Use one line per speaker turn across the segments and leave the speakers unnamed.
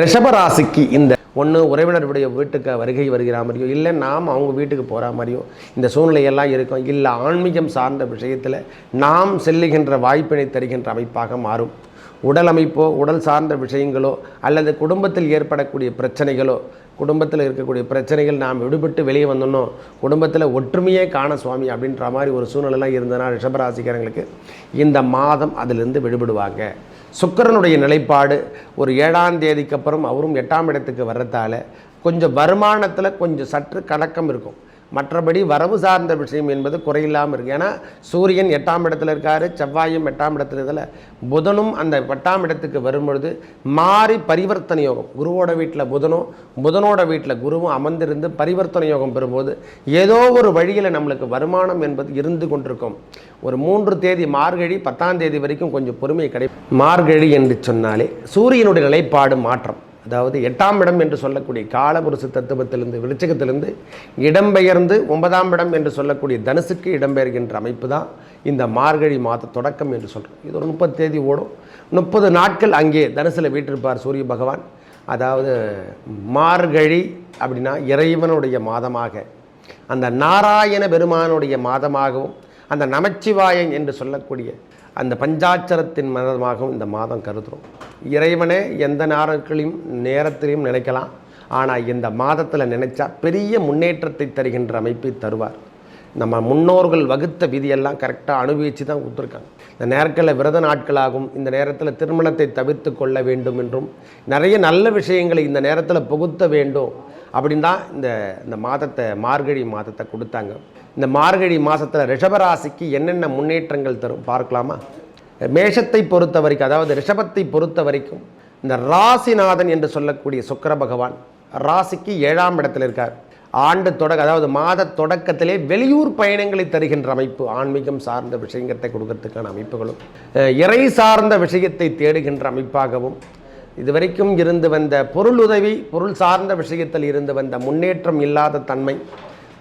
ரிஷபராசிக்கு இந்த ஒன்று உறவினருடைய வீட்டுக்கு வருகை வருகிற மாதிரியோ இல்லை நாம் அவங்க வீட்டுக்கு போகிற மாதிரியோ இந்த சூழ்நிலையெல்லாம் இருக்கும். இல்லை ஆன்மீகம் சார்ந்த விஷயத்தில் நாம் செல்லுகின்ற வாய்ப்பினை தருகின்ற அமைப்பாக மாறும். உடல் அமைப்போ உடல் சார்ந்த விஷயங்களோ அல்லது குடும்பத்தில் ஏற்படக்கூடிய பிரச்சனைகளோ குடும்பத்தில் இருக்கக்கூடிய பிரச்சனைகள் நாம் விடுபட்டு வெளியே வந்தோன்னோ குடும்பத்தில் ஒற்றுமையே காண சுவாமி அப்படின்ற மாதிரி ஒரு சூழ்நிலைலாம் இருந்ததுன்னா ரிஷபராசிக்காரங்களுக்கு இந்த மாதம் அதிலிருந்து விடுபடுவாங்க. சுக்கிரனுடைய நிலைப்பாடு ஒரு ஏழாம் தேதிக்கு அப்புறம் அவரும் எட்டாம் இடத்துக்கு வர்றதால கொஞ்சம் வருமானத்தில் கொஞ்சம் சற்று கலக்கம் இருக்கும். மற்றபடி வரவு சார்ந்த விஷயம் என்பது குறையில்லாமல் இருக்குது ஏன்னா சூரியன் எட்டாம் இடத்துல இருக்காரு செவ்வாயும் எட்டாம் இடத்துல இதில் புதனும் அந்த எட்டாம் இடத்துக்கு வரும்பொழுது மாறி பரிவர்த்தனை யோகம். குருவோட வீட்டில் புதனும் புதனோட வீட்டில் குருவும் அமர்ந்திருந்து பரிவர்த்தனை யோகம் பெறும்போது ஏதோ ஒரு வழியில் நம்மளுக்கு வருமானம் என்பது இருந்து கொண்டிருக்கும். ஒரு மூன்று தேதி மார்கழி பத்தாம் தேதி வரைக்கும் கொஞ்சம் பொறுமை கிடை மார்கழி என்று சொன்னாலே சூரியனுடைய நிலைப்பாடு மாற்றம். அதாவது எட்டாம் இடம் என்று சொல்லக்கூடிய காலபுருஷ தத்துவத்திலிருந்து விருச்சகத்திலிருந்து இடம்பெயர்ந்து ஒன்பதாம் இடம் என்று சொல்லக்கூடிய தனுசுக்கு இடம்பெயர்கின்ற அமைப்பு தான் இந்த மார்கழி மாத தொடக்கம் என்று சொல்கிறோம் இது ஒரு முப்பது தேதி ஓடும். முப்பது நாட்கள் அங்கே தனுசில் வீற்றிருப்பார் சூரிய பகவான். அதாவது மார்கழி அப்படின்னா இறைவனுடைய மாதமாக அந்த நாராயண பெருமானுடைய மாதமாகவும் அந்த நமச்சிவாயன் என்று சொல்லக்கூடிய அந்த பஞ்சாட்சரத்தின் மாதமாகவும் இந்த மாதம் கருதுகிறோம் இறைவனே எந்த நாட்களையும் நேரத்திலையும் நினைக்கலாம். ஆனால் இந்த மாதத்தில் நினைச்சா பெரிய முன்னேற்றத்தை தருகின்ற அமைப்பை தருவார். நம்ம முன்னோர்கள் வகுத்த விதியெல்லாம் கரெக்டாக அனுபவித்து தான் கொடுத்துருக்காங்க. இந்த நேரத்தில் விரத நாட்களாகும் இந்த நேரத்தில் திருமணத்தை தவிர்த்து கொள்ள வேண்டும் என்றும் நிறைய நல்ல விஷயங்களை இந்த நேரத்தில் புகுத்த வேண்டும் அப்படின்னு தான் இந்த இந்த மாதத்தை மார்கழி மாதத்தை கொடுத்தாங்க. இந்த மார்கழி மாதத்தில் ரிஷபராசிக்கு என்னென்ன முன்னேற்றங்கள் தரும் பார்க்கலாமா? மேஷத்தை பொறுத்த வரைக்கும் அதாவது ரிஷபத்தை பொறுத்த வரைக்கும் இந்த ராசிநாதன் என்று சொல்லக்கூடிய சுக்கர பகவான் ராசிக்கு ஏழாம் இடத்தில் இருக்கார். ஆண்டு தொடக்க அதாவது மாத தொடக்கத்திலே வெளியூர் பயணங்களை தருகின்ற அமைப்பு ஆன்மீகம் சார்ந்த விஷயத்தை கொடுக்கறதுக்கான அமைப்புகளும் இறை சார்ந்த விஷயத்தை தேடுகின்ற அமைப்பாகவும் இதுவரைக்கும் இருந்து வந்த பொருள் உதவி பொருள் சார்ந்த விஷயத்தில் இருந்து வந்த முன்னேற்றம் இல்லாத தன்மை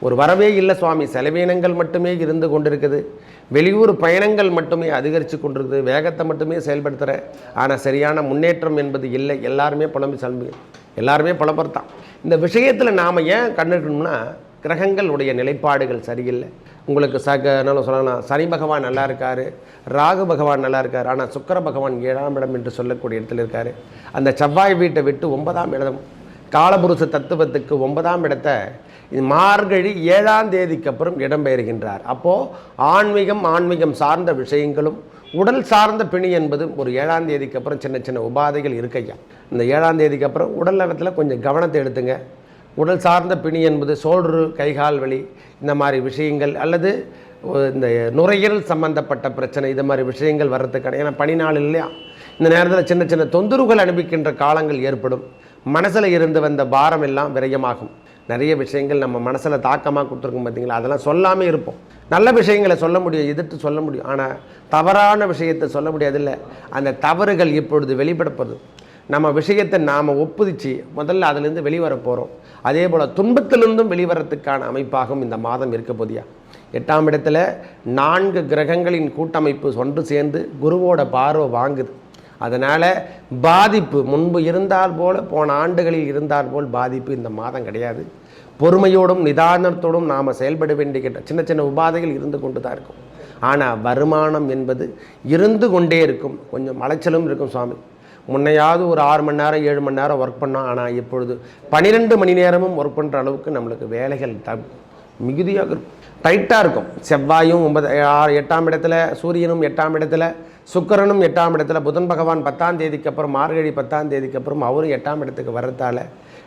ஒரு வரவே இல்லை சுவாமி. செலவீனங்கள் மட்டுமே இருந்து கொண்டிருக்குது. வெளியூர் பயணங்கள் மட்டுமே அதிகரித்து கொண்டிருக்குது. வேகத்தை மட்டுமே செயல்படுத்துகிறேன் ஆனால் சரியான முன்னேற்றம் என்பது இல்லை. எல்லாருமே புலம்பி சல்பி எல்லாருமே புலம்புறதான் இந்த விஷயத்தில் நாம் ஏன் கண்டுக்கணும்னா கிரகங்களுடைய நிலைப்பாடுகள் சரியில்லை. உங்களுக்கு சக என்ன சொல்லலாம்? சனி பகவான் நல்லா இருக்கார். ராகு பகவான் நல்லா இருக்கார். ஆனால் சுக்கர பகவான் ஏழாம் இடம் என்று சொல்லக்கூடிய இடத்துல இருக்கார். அந்த செவ்வாய் வீட்டை விட்டு ஒன்பதாம் இடம் காலபுருஷ தத்துவத்துக்கு ஒன்பதாம் இடத்தை மார்கழி ஏழாம் தேதிக்கு அப்புறம் இடம்பெயர்கின்றார். அப்போது ஆன்மீகம் ஆன்மீகம் சார்ந்த விஷயங்களும் உடல் சார்ந்த பிணி என்பது ஒரு ஏழாம் தேதிக்கு அப்புறம் சின்ன சின்ன உபாதைகள் இருக்கையா? இந்த ஏழாம் தேதிக்கு அப்புறம் உடல் நலத்தில் கொஞ்சம் கவனத்தை எடுத்துங்க. உடல் சார்ந்த பிணி என்பது சோல்று கைகால் வலி இந்த மாதிரி விஷயங்கள் அல்லது இந்த நுரையீரல் சம்பந்தப்பட்ட பிரச்சனை இது மாதிரி விஷயங்கள் வர்றதுக்கான ஏன்னா பனி நாள் இல்லையா இந்த நேரத்தில் சின்ன சின்ன தொந்தரவுகள் அனுப்பிக்கின்ற காலங்கள் ஏற்படும். மனசில் இருந்து வந்த பாரம் எல்லாம் விரயமாகும். நிறைய விஷயங்கள் நம்ம மனசில் தாக்கமாக கொடுத்துருக்கோம் பார்த்தீங்களா அதெல்லாம் சொல்லாமல் இருப்போம். நல்ல விஷயங்களை சொல்ல முடியும் எதிர்த்து சொல்ல முடியும். ஆனால் தவறான விஷயத்தை சொல்ல முடியாதில்லை. அந்த தவறுகள் இப்பொழுது வெளிப்படப்படுது நம்ம விஷயத்தை நாம் ஒப்புதிச்சு முதல்ல அதிலிருந்து வெளிவர போகிறோம் அதே போல் துன்பத்திலிருந்தும் வெளிவரத்துக்கான அமைப்பாகவும் இந்த மாதம் இருக்க போதியா? எட்டாம் இடத்துல நான்கு கிரகங்களின் கூட்டமைப்பு ஒன்று சேர்ந்து குருவோட பார்வை வாங்குது. அதனால் பாதிப்பு முன்பு இருந்தால் போல போன ஆண்டுகளில் இருந்தால் போல் பாதிப்பு இந்த மாதம் கிடையாது. பொறுமையோடும் நிதானத்தோடும் நாம் செயல்பட வேண்டிய சின்ன சின்ன உபாதைகள் இருந்து கொண்டு தான் இருக்கும். ஆனால் வருமானம் என்பது இருந்து கொண்டே இருக்கும். கொஞ்சம் அலைச்சலும் இருக்கும் சுவாமி. முன்னையாவது ஒரு ஆறு மணி நேரம் ஏழு மணி நேரம் ஒர்க் பண்ணோம். ஆனால் இப்பொழுது பன்னிரெண்டு மணி நேரமும் ஒர்க் பண்ணுற அளவுக்கு நம்மளுக்கு வேலைகள் த மிகுதியாக இருக்கும். டைட்டாக இருக்கும். செவ்வாயும் ஒன்பது ஆறு எட்டாம் இடத்துல சூரியனும் எட்டாம் இடத்துல சுக்கரனும் எட்டாம் இடத்துல புதன் பகவான் பத்தாம் தேதிக்கு அப்புறம் மார்கழி பத்தாம் தேதிக்கு அப்புறம் அவரும் எட்டாம் இடத்துக்கு வர்றதால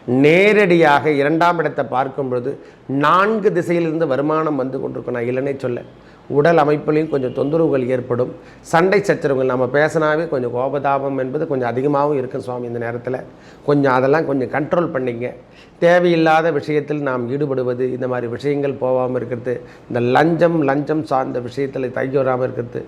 நேரடியாக இரண்டாம் இடத்தை பார்க்கும் பொழுது நான்கு திசையிலிருந்து வருமானம் வந்து கொண்டிருக்கும். நான் இல்லைன்னே சொல்ல உடல் அமைப்புலையும் கொஞ்சம் தொந்தரவுகள் ஏற்படும். சண்டை சச்சரவுகள் நம்ம பேசினாவே கொஞ்சம் கோபதாபம் என்பது கொஞ்சம் அதிகமாகவும் இருக்கும் சுவாமி இந்த நேரத்தில். கொஞ்சம் அதெல்லாம் கொஞ்சம் கண்ட்ரோல் பண்ணிங்க. தேவையில்லாத விஷயத்தில் நாம் ஈடுபடுவது இந்த மாதிரி விஷயங்கள் போகாமல் இருக்கிறது இந்த லஞ்சம் லஞ்சம் சார்ந்த விஷயத்தில் தையோராமல் இருக்கிறது.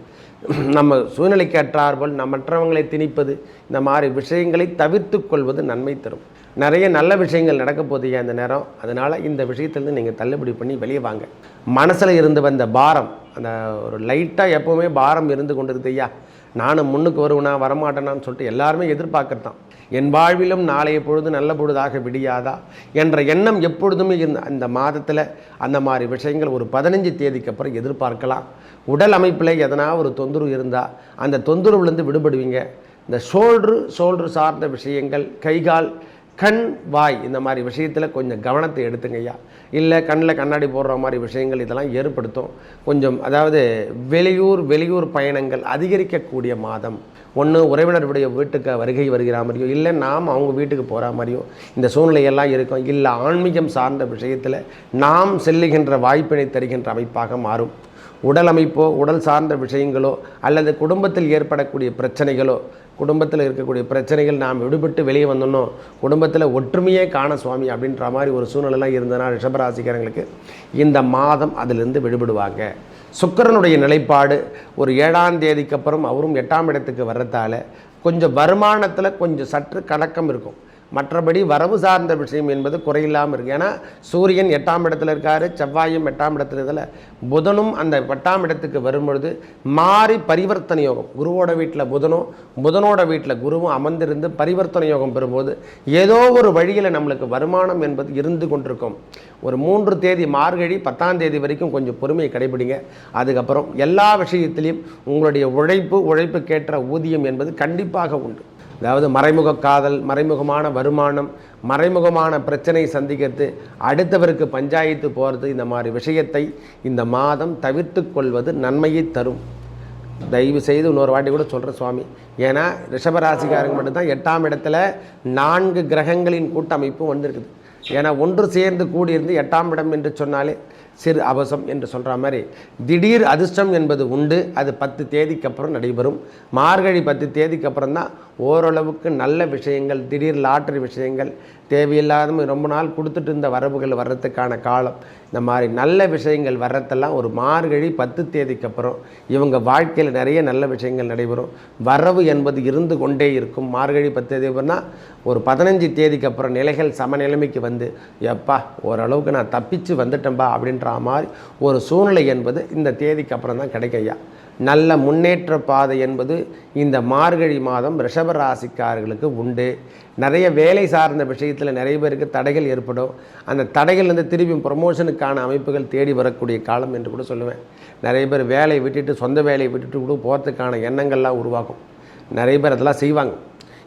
நம்ம சூழ்நிலைக்கு அற்றார்போல் மற்றவங்களை திணிப்பது இந்த மாதிரி விஷயங்களை தவிர்த்து கொள்வது நன்மை தரும். நிறைய நல்ல விஷயங்கள் நடக்க போதீங்க அந்த நேரம். அதனால் இந்த விஷயத்துலேருந்து நீங்கள் தள்ளுபடி பண்ணி வெளியே வாங்க. மனசில் இருந்து வந்த பாரம் அந்த ஒரு லைட்டாக எப்போவுமே பாரம் இருந்து கொண்டு ஐயா. நானும் முன்னுக்கு வருவனா வரமாட்டேனான்னு சொல்லிட்டு எல்லாருமே எதிர்பார்க்குறதான் என் வாழ்விலும் நாளைய பொழுது நல்ல பொழுதாக விடியாதா என்ற எண்ணம் எப்பொழுதுமே இருந்த அந்த மாதத்தில் அந்த மாதிரி விஷயங்கள் ஒரு பதினஞ்சு தேதிக்கு அப்புறம் எதிர்பார்க்கலாம். உடல் அமைப்பில் எதனா ஒரு தொந்தரவு இருந்தால் அந்த தொந்தரவுலேருந்து விடுபடுவீங்க. இந்த ஷோல்ட்ரு ஷோல்ட்ரு சார்ந்த விஷயங்கள் கைகால் கண் வாய் இந்த மாதிரி விஷயத்தில் கொஞ்சம் கவனத்தை எடுத்துங்கய்யா இல்லை கண்ணில் கண்ணாடி போடுற மாதிரி விஷயங்கள் இதெல்லாம் ஏற்படுத்தும். கொஞ்சம் அதாவது வெளியூர் வெளியூர் பயணங்கள் அதிகரிக்கக்கூடிய மாதம். ஒன்று உறவினருடைய வீட்டுக்கு வருகை வருகிற மாதிரியோ இல்லை நாம் அவங்க வீட்டுக்கு போகிற மாதிரியோ இந்த சூழ்நிலையெல்லாம் இருக்கும். இல்லை ஆன்மீகம் சார்ந்த விஷயத்தில் நாம் செல்லுகின்ற வாய்ப்பினை தருகின்ற அமைப்பாக மாறும். உடல் அமைப்போ உடல் சார்ந்த விஷயங்களோ அல்லது குடும்பத்தில் ஏற்படக்கூடிய பிரச்சனைகளோ குடும்பத்தில் இருக்கக்கூடிய பிரச்சனைகள் நாம் விடுபட்டு வெளியே வந்தோம் குடும்பத்தில் ஒற்றுமையே காண சுவாமி அப்படின்ற மாதிரி ஒரு சூழ்நிலைலாம் இருந்ததுனால் ரிஷபராசிக்காரங்களுக்கு இந்த மாதம் அதிலிருந்து விடுபடுவாங்க. சுக்கிரனுடைய நிலைப்பாடு ஒரு ஏழாம் தேதிக்கு அப்புறம் அவரும் எட்டாம் இடத்துக்கு வர்றதால கொஞ்சம் வருமானத்தில் கொஞ்சம் சற்று கலக்கம் இருக்கும். மற்றபடி வரவு சார்ந்த விஷயம் என்பது குறையில்லாமல் இருக்குது ஏன்னா சூரியன் எட்டாம் இடத்துல இருக்காரு செவ்வாயும் எட்டாம் இடத்துல இதில் புதனும் அந்த எட்டாம் இடத்துக்கு வரும்பொழுது மாறி பரிவர்த்தனை யோகம். குருவோட வீட்டில் புதனும் புதனோட வீட்டில் குருவும் அமர்ந்திருந்து பரிவர்த்தனை யோகம் பெறும்போது ஏதோ ஒரு வழியில் நம்மளுக்கு வருமானம் என்பது இருந்து கொண்டிருக்கும். ஒரு மூன்று தேதி மார்கழி பத்தாம் தேதி வரைக்கும் கொஞ்சம் பொறுமையை கடைபிடிங்க. அதுக்கப்புறம் எல்லா விஷயத்திலையும் உங்களுடைய உழைப்பு உழைப்புக்கேற்ற ஊதியம் என்பது கண்டிப்பாக உண்டு. அதாவது மறைமுக காதல் மறைமுகமான வருமானம் மறைமுகமான பிரச்சனை சந்திக்கிறது அடுத்தவருக்கு பஞ்சாயத்து போகிறது இந்த மாதிரி விஷயத்தை இந்த மாதம் தவிர்த்து கொள்வது நன்மையை தரும். தயவு செய்து இன்னொரு வாட்டி கூட சொல்கிறேன் சுவாமி. ஏன்னா ரிஷபராசிக்காரங்க மட்டும்தான் எட்டாம் இடத்துல நான்கு கிரகங்களின் கூட்டமைப்பும் வந்திருக்குது. ஏன்னா ஒன்று சேர்ந்து கூடியிருந்து எட்டாம் இடம் என்று சொன்னாலே சிறு அவசம் என்று சொல்கிற மாதிரி திடீர் அதிர்ஷ்டம் என்பது உண்டு. அது பத்து தேதிக்கு அப்புறம் நடைபெறும். மார்கழி பத்து தேதிக்கு அப்புறம் தான் ஓரளவுக்கு நல்ல விஷயங்கள் திடீர் லாட்டரி விஷயங்கள் தேவையில்லாத ரொம்ப நாள் கொடுத்துட்டு இருந்த வரவுகள் வர்றதுக்கான காலம். இந்த மாதிரி நல்ல விஷயங்கள் வர்றதெல்லாம் ஒரு மார்கழி பத்து தேதிக்கு அப்புறம் இவங்க வாழ்க்கையில் நிறைய நல்ல விஷயங்கள் நடைபெறும். வரவு என்பது இருந்து கொண்டே இருக்கும். மார்கழி பத்து தேதி அப்புறம்னா ஒரு பதினஞ்சு தேதிக்கு அப்புறம் நிலைகள் சமநிலைமைக்கு வந்து எப்பா ஓரளவுக்கு நான் தப்பிச்சு வந்துட்டேன்பா அப்படின்ற மாதிரி ஒரு சூழ்நிலை என்பது இந்த தேதிக்கு அப்புறம் தான் கிடைக்கையா நல்ல முன்னேற்ற பாதை என்பது இந்த மார்கழி மாதம் ரிஷப ராசிக்காரர்களுக்கு உண்டு. நிறைய வேலை சார்ந்த விஷயத்தில் நிறைய பேருக்கு தடைகள் ஏற்படும். அந்த தடைகள்லேருந்து திரும்பி ப்ரமோஷனுக்கான அமைப்புகள் தேடி வரக்கூடிய காலம் என்று கூட சொல்லுவேன். நிறைய பேர் வேலையை விட்டுட்டு சொந்த வேலையை விட்டுட்டு கூட போகிறதுக்கான எண்ணங்கள்லாம் உருவாகும். நிறைய பேர் அதெல்லாம் செய்வாங்க.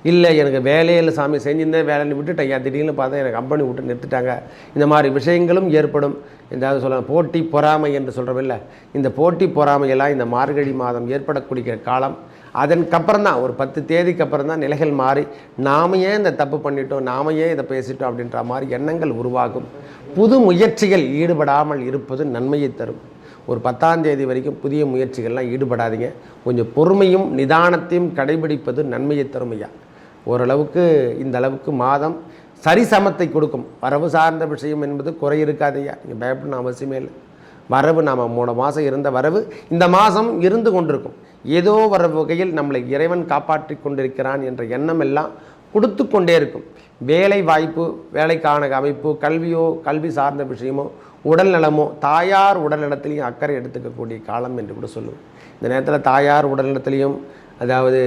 இல்லை எனக்கு வேலையில் சாமி செஞ்சிருந்தேன் வேலைன்னு விட்டுட்டேன். ஐயா திடீர்னு பார்த்தா எனக்கு கம்பெனி விட்டு நிறுத்திட்டாங்க. இந்த மாதிரி விஷயங்களும் ஏற்படும். எதாவது சொல்ல போட்டி பொறாமை என்று சொல்கிறோமில்ல இந்த போட்டி பொறாமையெல்லாம் இந்த மார்கழி மாதம் ஏற்படக்கூடிய காலம். அதற்கப்புறம் தான் ஒரு பத்து தேதிக்கு அப்புறம் தான் நிலைகள் மாறி நாம ஏன் இந்த தப்பு பண்ணிட்டோம் நாம ஏன் இதை பேசிட்டோம் அப்படின்ற மாதிரி எண்ணங்கள் உருவாகும். புது முயற்சிகள் ஈடுபடாமல் இருப்பது நன்மையை தரும். ஒரு பத்தாம் தேதி வரைக்கும் புதிய முயற்சிகள்லாம் ஈடுபடாதீங்க. கொஞ்சம் பொறுமையும் நிதானத்தையும் கடைபிடிப்பது நன்மையை தரும் ஐயா. ஓரளவுக்கு இந்த அளவுக்கு மாதம் சரிசமத்தை கொடுக்கும். வரவு சார்ந்த விஷயம் என்பது குறை இருக்காதையா நீங்கள் பயப்படணும் அவசியமே இல்லை. வரவு நாம் மூணு மாதம் இருந்த வரவு இந்த மாதம் இருந்து கொண்டிருக்கும். ஏதோ வர வகையில் நம்மளை இறைவன் காப்பாற்றி கொண்டிருக்கிறான் என்ற எண்ணம் எல்லாம் கொடுத்து கொண்டே இருக்கும். வேலை வாய்ப்பு வேலைக்கான அமைப்பு கல்வியோ கல்வி சார்ந்த விஷயமோ உடல் நலமோ தாயார் உடல்நலத்திலையும் அக்கறை எடுத்துக்கக்கூடிய காலம் என்று கூட சொல்லுவோம். இந்த நேரத்தில் தாயார் உடல்நலத்திலையும் அதாவது